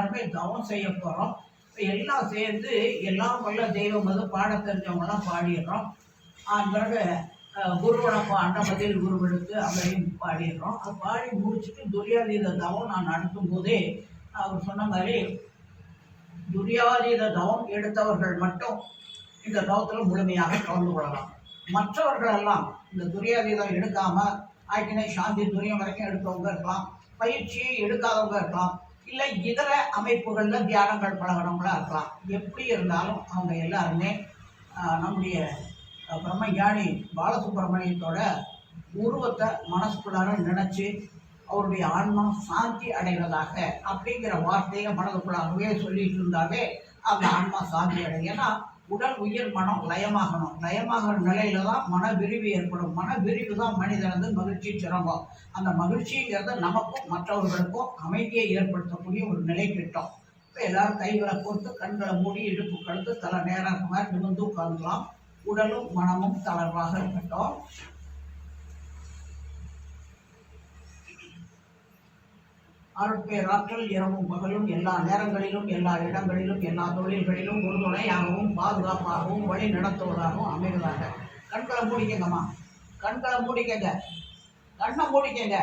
எல்லாருமே தவம் செய்ய போகிறோம் எல்லாம் சேர்ந்து எல்லாம் வல்ல தெய்வம் வந்து பாட தெரிஞ்சவங்கலாம் பாடிடுறோம். அதன் பிறகு அஹ், குருவணப்பா அண்டமதில் குருவெடுத்து பாடிடுறோம். அது பாடி முடிச்சுட்டு துரியாதீத தவம் நான் நடத்தும் போதே அவர் சொன்ன மாதிரி துரியாதீத தவம் எடுத்தவர்கள் மட்டும் இந்த தவத்தில் முழுமையாக கலந்து கொள்ளலாம். மற்றவர்களெல்லாம் இந்த துரியாதீதம் எடுக்காமல் ஆக்கினை சாந்தி துரியம் வரைக்கும் எடுத்தவங்க இருக்கலாம். பயிற்சியை எடுக்காதவங்க இருக்கலாம். இல்லை இதர அமைப்புகளில் தியானங்கள் பழகிறவங்களா இருக்கலாம். எப்படி இருந்தாலும் அவங்க எல்லாருமே நம்முடைய பிரம்ம பிரம்மஞானி பாலசுப்ரமணியத்தோட உருவத்தை மனசுக்குள்ளார நினச்சி அவருடைய ஆன்மா சாந்தி அடைவதாக அப்படிங்கிற வார்த்தையை மனதுக்குள்ளாகவே சொல்லிட்டு இருந்தாலே அந்த ஆன்மா சாந்தி அடையும் உடல் உயிர் மனம் லயமாகணும் லயமாகிற நிலையில தான் மன விரிவு ஏற்படும். மன விரிவு தான் மனிதனது மகிழ்ச்சி சிறம்பம் அந்த மகிழ்ச்சிங்கிறது நமக்கும் மற்றவர்களுக்கும் அமைதியை ஏற்படுத்தக்கூடிய ஒரு நிலை கிட்டம் இப்போ எல்லாரும் கைகளை கோர்த்து கண்களை மூடி இடுப்பு கழுத்து தலை நேரம் மாதிரி நிமிர்ந்து உட்காந்துக்கலாம் உடலும் மனமும் தளர்வாக இருக்கட்டும். அருட்பேராற்றல் இரவும் பகலும் எல்லா நேரங்களிலும் எல்லா இடங்களிலும் எல்லா தொழில்களிலும் உறுதுணையாகவும் பாதுகாப்பாகவும் வழி நடத்துவதாகவும் அமைவதாக. கண்களை மூடிக்கங்கம்மா. கண்களை மூடிக்கங்க. கண்ணை மூடிக்கங்க.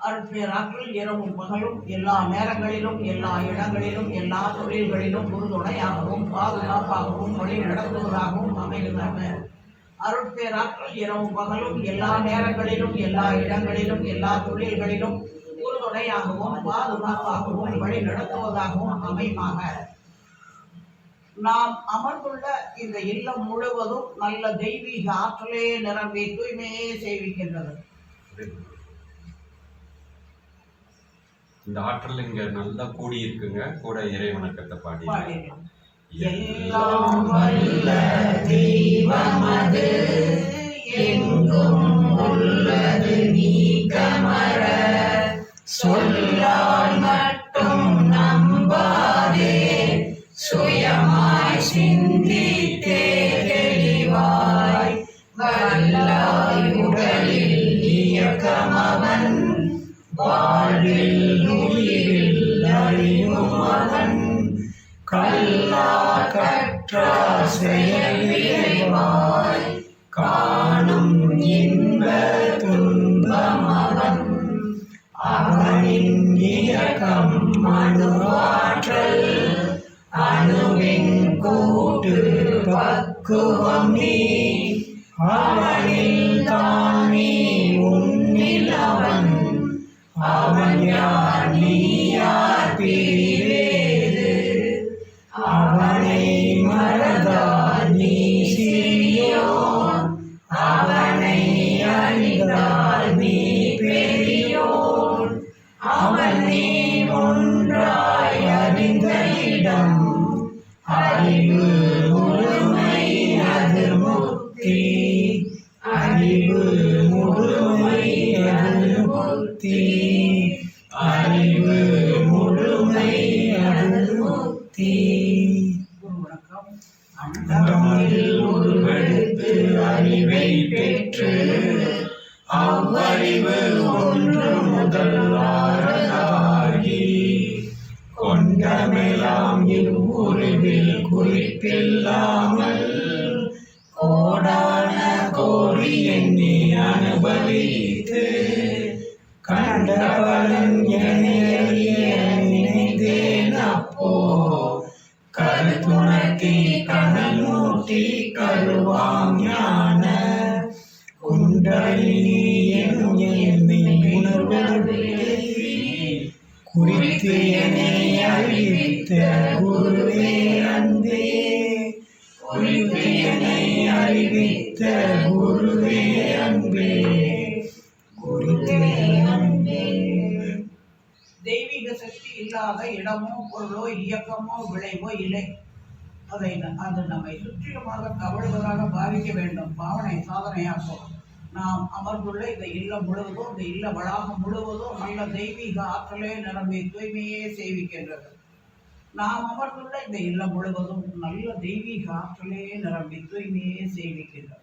அருட்பேராற்றல் இரவும் பகலும் எல்லா நேரங்களிலும் எல்லா இடங்களிலும் எல்லா தொழில்களிலும் உறுதுணையாகவும் பாதுகாப்பாகவும் வழி நடத்துவதாகவும் அமைவதாக. அருட்பேராற்றல் இரவும் பகலும் எல்லா நேரங்களிலும் எல்லா இடங்களிலும் எல்லா தொழில்களிலும் உறுதுணையாகவும் பாதுகாப்பாகவும் வழி நடத்துவதாகவும் அமைமாக நாம் அமர்ந்துள்ள இந்த இல்லம் முழுவதும் நல்ல தெய்வீக ஆற்றலே நிரம்பி தூய்மையே செய்விக்கின்றது இந்த ஆற்றல் இங்க நல்லா கூடி இருக்குங்க கூட இறை வணக்கத்தை பாடி பாடிடலாம் எல்லாம் வல்ல தெய்வமது எங்கும் உள்ளது நீ கமர சொல்லால் மட்டும் அவனின் இயக்கம் அணுவாற்றல் அணுவின் கூட்டு பக்குவம் நீ. அவனில் தானே நீ உன்னில் அவன். அவன் யார்? நீ யார்? பிரிவேது அவனை மறதா? அறிவு முழுமை அனுபூத்தி அறிவு முழுமை அனுபூத்தி முக்தி உருவெடுத்து அறிவை பெற்று அவ்வறிவு ஒன்று முதல்வார் கருத்துணர்த்தி கடலூட்டி மூட்டி கருவாம் ஞான குறித்து என்னை அறிவித்த குருவே அன்பே குறித்து என்னை அறிவித்த குருவே அன்பே குறித்து அன்பே தெய்வீக சக்தி இல்லாத இடமோ பொருளோ இயக்கமோ விளைவோ இல்லை. அதை ந- அது நம்மை சுற்றிலுமாக கவழுவதாக பாவிக்க வேண்டும். பாவனை சாதனையாக்கும் நாம் அமர்ந்துள்ள இந்த இல்லம் முழுவதும் இந்த இல்ல வளாகம் முழுவதும் நல்ல தெய்வீக ஆற்றலே நிரம்பி தூய்மையே சேவிக்கின்றது. நாம் அமர்ந்துள்ள இந்த இல்லம் முழுவதும் நல்ல தெய்வீக ஆற்றலே நிரம்பி தூய்மையே சேவிக்கின்றது.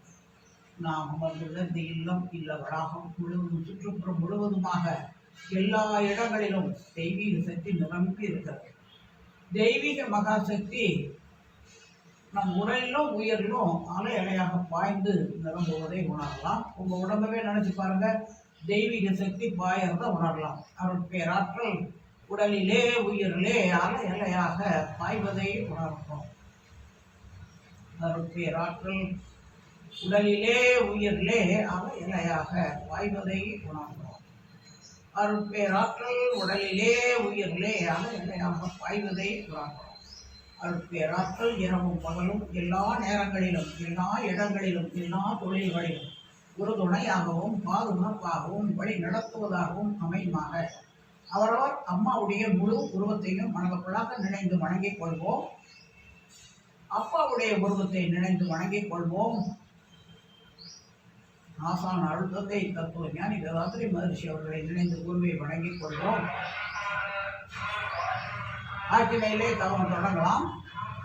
நாம் அமர்ந்துள்ள இந்த இல்லம் இல்ல வளாகம் முழுவதும் சுற்றுப்புறம் முழுவதுமாக எல்லா இடங்களிலும் தெய்வீக சக்தி நிரம்பி இருக்கிறது. தெய்வீக மகாசக்தி நம் உடலிலும் உயிரிலும் அலை அலையாக பாய்ந்து நிரம்புவதை உணரலாம். உங்க உடம்பவே நினைச்சு பாருங்க. தெய்வீக சக்தி பாயறத உணரலாம். அவருடைய பேராற்றல் உடலிலே உயிரிலே அலை அலையாக பாய்வதை உணர்கிறோம் அவருடைய பேராற்றல் உடலிலே உயிரிலே அலை அலையாக பாய்வதை உணர்கிறோம் அருட்பேராற்றல் உடலிலே உயிரிலே அலை அலையாக பாய்வதை உணர்கிறோம் அருட்பேராற்றல் இரவும் பகலும் எல்லா நேரங்களிலும் எல்லா இடங்களிலும் எல்லா தொழில்களிலும் ஒரு துணையாகவும் பாதுகாப்பாகவும் வழி நடத்துவதாகவும் அமையுமாக. அவரவர் அம்மாவுடைய முழு உருவத்தையும் மனதுக்குள்ளாக நினைந்து வணங்கிக் கொள்வோம். அப்பாவுடைய உருவத்தை நினைந்து வணங்கிக் கொள்வோம். ஆசான் அழுத்தத்தை தத்துவ ஞானி வேதாத்திரி மகர்ஷி அவர்களை நினைந்து குருவை வணங்கிக் கொள்வோம். ஆக்கினையிலே தவம் தொடங்கலாம்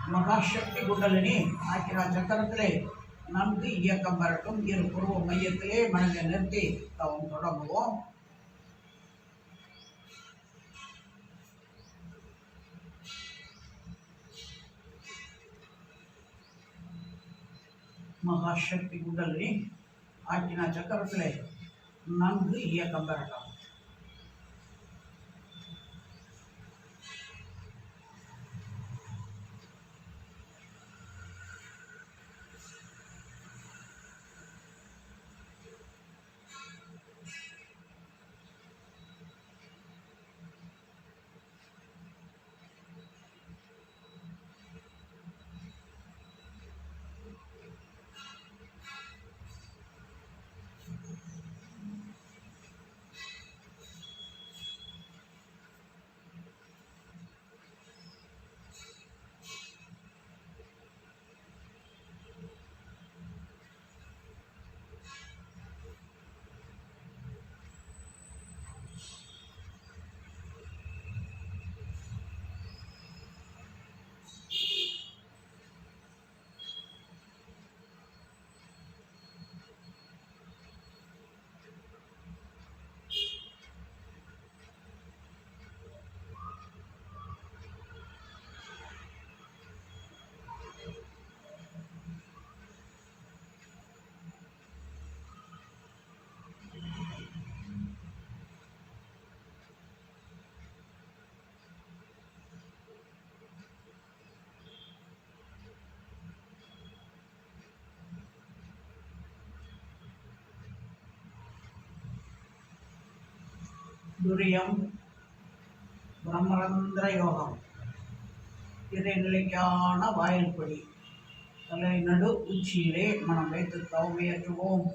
மகாசக்தி குண்டலினி ஆக்கிரா சக்கரத்திலே நன்கு இயக்கம் வரட்டும் இரு புருவ மையத்திலே மனதை நிறுத்தி தவம் தொடங்குவோம் மகாசக்தி குண்டலினி ஆக்கினா சக்கரத்திலே நன்கு இயக்கம் பெறட்டும் துரியம் பிரம்மரந்திர யோகம் இறைநிலைக்கான வாயில்படி. தலை நடு உச்சியிலே மனம் வைத்து தவமையற்றுவோம்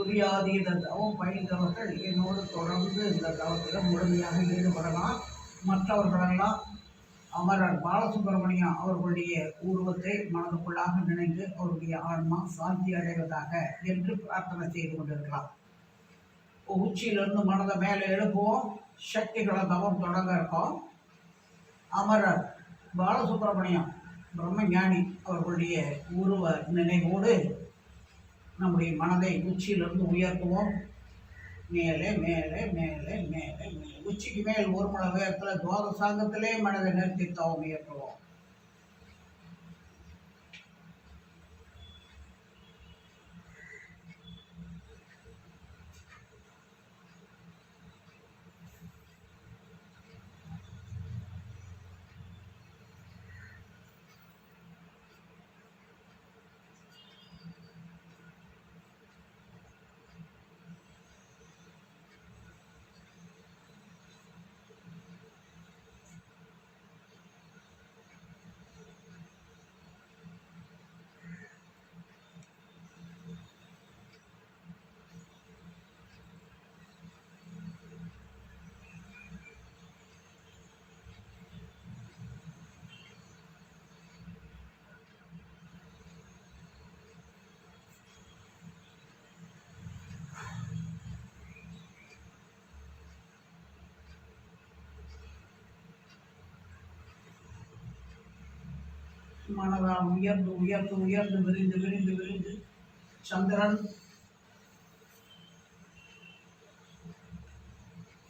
துரியாதீத தவம் பயின்றவர்கள் என்னோடு தொடர்ந்து இந்த தவத்தில் முழுமையாக ஈடுபடலாம். மற்றவர்களெல்லாம் அமரர் பாலசுப்ரமணியம் அவர்களுடைய உருவத்தை மனதுக்குள்ளாக நினைந்து அவருடைய ஆன்மா சாந்தி அடைவதாக என்று பிரார்த்தனை செய்து கொண்டிருக்கலாம். உச்சியிலிருந்து மனதை மேலே எழுப்புவோம். சக்திகளை தவம் தொடங்க இருக்கோம். அமரர் பாலசுப்ரமணியம் பிரம்மஞானி அவர்களுடைய உருவ நினைவோடு நம்முடைய மனதை உச்சியிலிருந்து உயர்த்துவோம். மேலே மேலே மேலே மேலே மேலே. உச்சிக்கு மேல் ஒரு மணி நேரத்தில் துவாதசாங்கத்திலே மனதை நிறுத்தி தவம் உயர்த்துவோம். மனதால் உயர்ந்து உயர்ந்து உயர்ந்து விரிந்து விரிந்து விரிந்து. சந்திரன்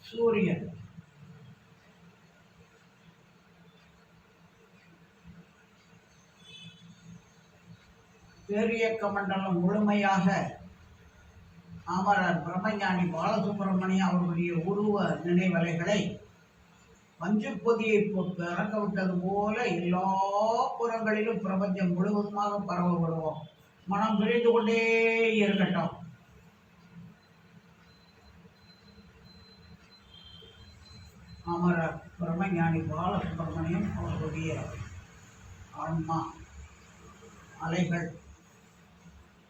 சூரியன். பேரியக்க மண்டலம் முழுமையாக அமரர் பிரம்மஞானி பாலசுப்ரமணியம் அவர்களுடைய உருவ நினைவலைகளை மஞ்சள் பொதியை போட்டு இறங்க விட்டது போல எல்லா புறங்களிலும் பிரபஞ்சம் முழுவதுமாக பரவ விடுவோம் மனம் விரிந்து கொண்டே இருக்கட்டும். அமரர் பிரம்மஞானி பாலசுப்ரமணியம் அவர்களுடைய ஆன்மா அலைகள்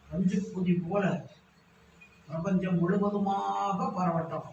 பஞ்சு பொதி போல பிரபஞ்சம் முழுவதுமாக பரவட்டும்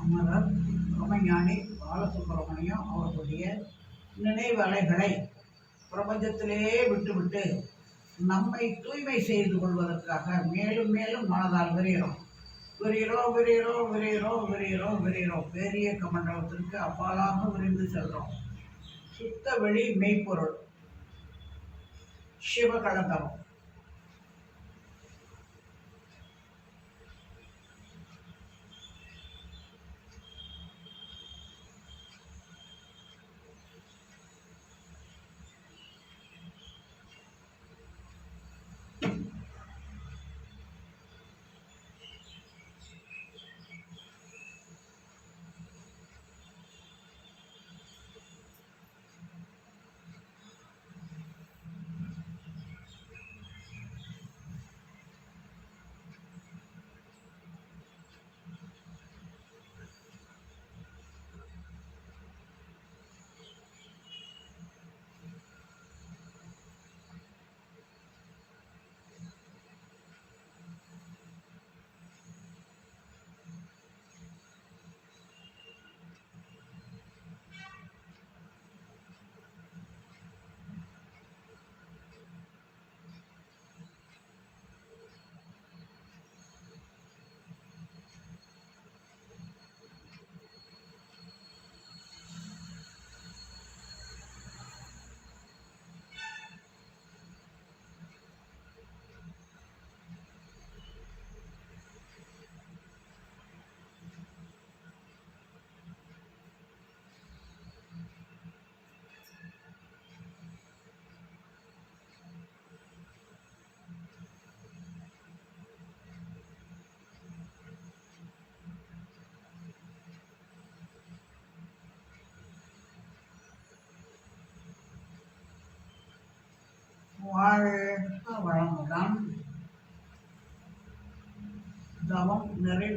அமரர் ஞானி பாலசுப்ரமணியம் அவர்களுடைய நினைவலைகளை பிரபஞ்சத்திலேயே விட்டுவிட்டு நம்மை தூய்மை செய்து கொள்வதற்காக மேலும் மேலும் மனதால் விரிகிறோம். விரிகிறோம் விரிகிறோம் விரிகிறோம் விரிகிறோம் விரிகிறோம். பெரிய கமண்டலத்திற்கு அப்பாலாக விரிந்து செல்கிறோம். சுத்த வெளி மெய்ப்பொருள் சிவகலந்தரம்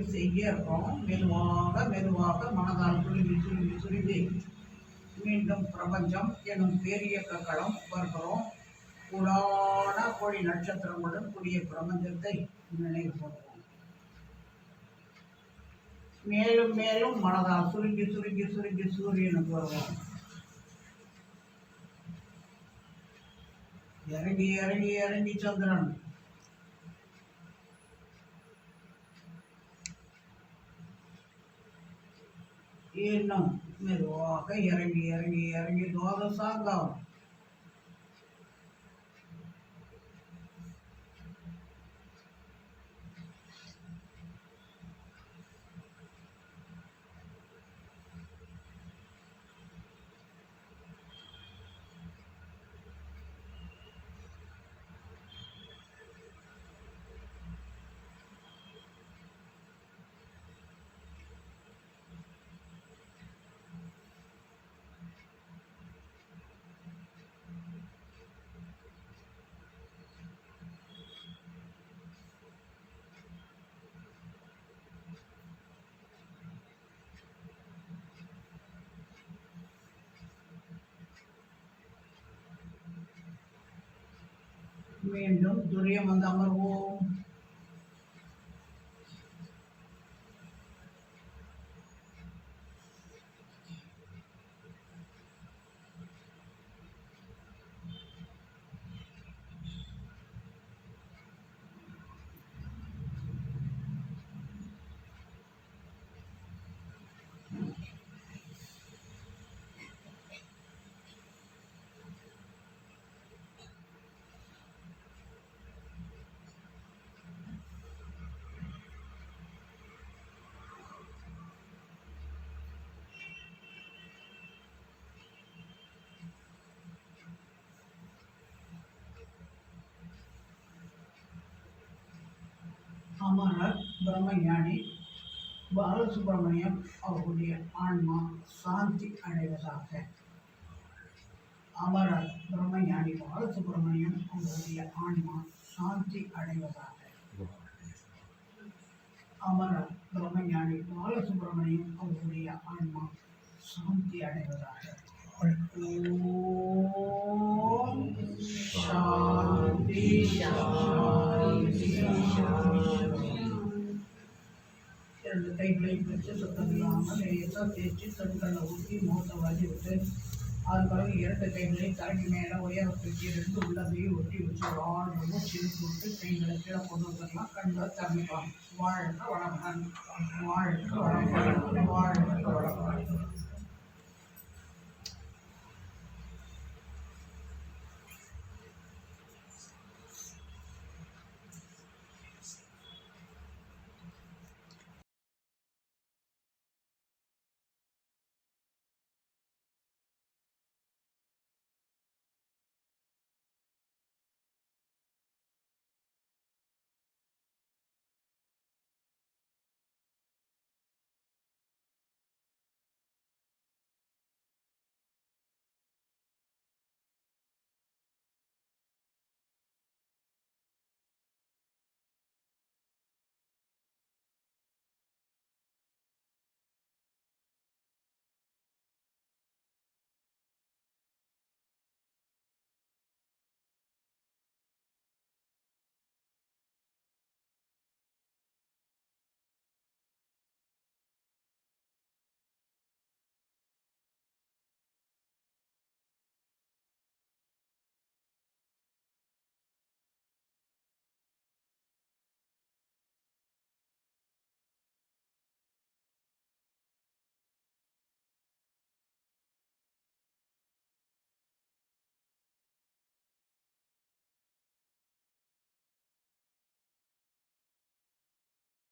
நிறைவு செய்ய இருக்கிறோம் மெதுவாக மெதுவாக மனதால் சுருங்கி சுருங்கி சுருங்கி மீண்டும் பிரபஞ்சம் எனும் பேரியக்க களம் வருகிறோம். கூடான கோழி நட்சத்திரங்களுடன் கூடிய பிரபஞ்சத்தை நினைவு கொள்வோம் மேலும் மேலும் மனதால் சுருங்கி சுருங்கி சுருங்கி சூரியனுக்கு வருவோம் இறங்கி இறங்கி இறங்கி சந்திரன். இன்னும் மெதுவாக இறங்கி இறங்கி இறங்கி துவாதசாங்கம் மீண்டும் துரியம் வந்து அமர்வோம். அமரர் பிரம்மஞானி பாலசுப்ரமணியம் அவர்களுடைய ஆன்மா சாந்தி அடைவதாக. அமரர் பிரம்மஞானி பாலசுப்ரமணியம் அவர்களுடைய ஆன்மா சாந்தி அடைவதாக. அமரர் பிரம்மஞானி பாலசுப்ரமணியம் அவர்களுடைய ஆன்மா சாந்தி அடைவதாக. ஓம் சாந்தி சாந்தி சாந்தி இரண்டு கைகளை வச்சு சுத்தம் இல்லாமல் லேசாக தேய்ச்சி கண்களை ஊற்றி முகத்தை வாரி விட்டு அது பிறகு இரண்டு கைகளை தலைக்கு மேலே உயர தூக்கி ரெண்டு உள்ளதையை ஒட்டி வச்சு வாழ்வு மூச்சு விட்டு கைகளை கீழே கொண்டு வந்துடலாம் கண்களை திறந்துக்கலாம் வாழ்க வளமுடன் வாழ்க வளமுடன் வாழ்க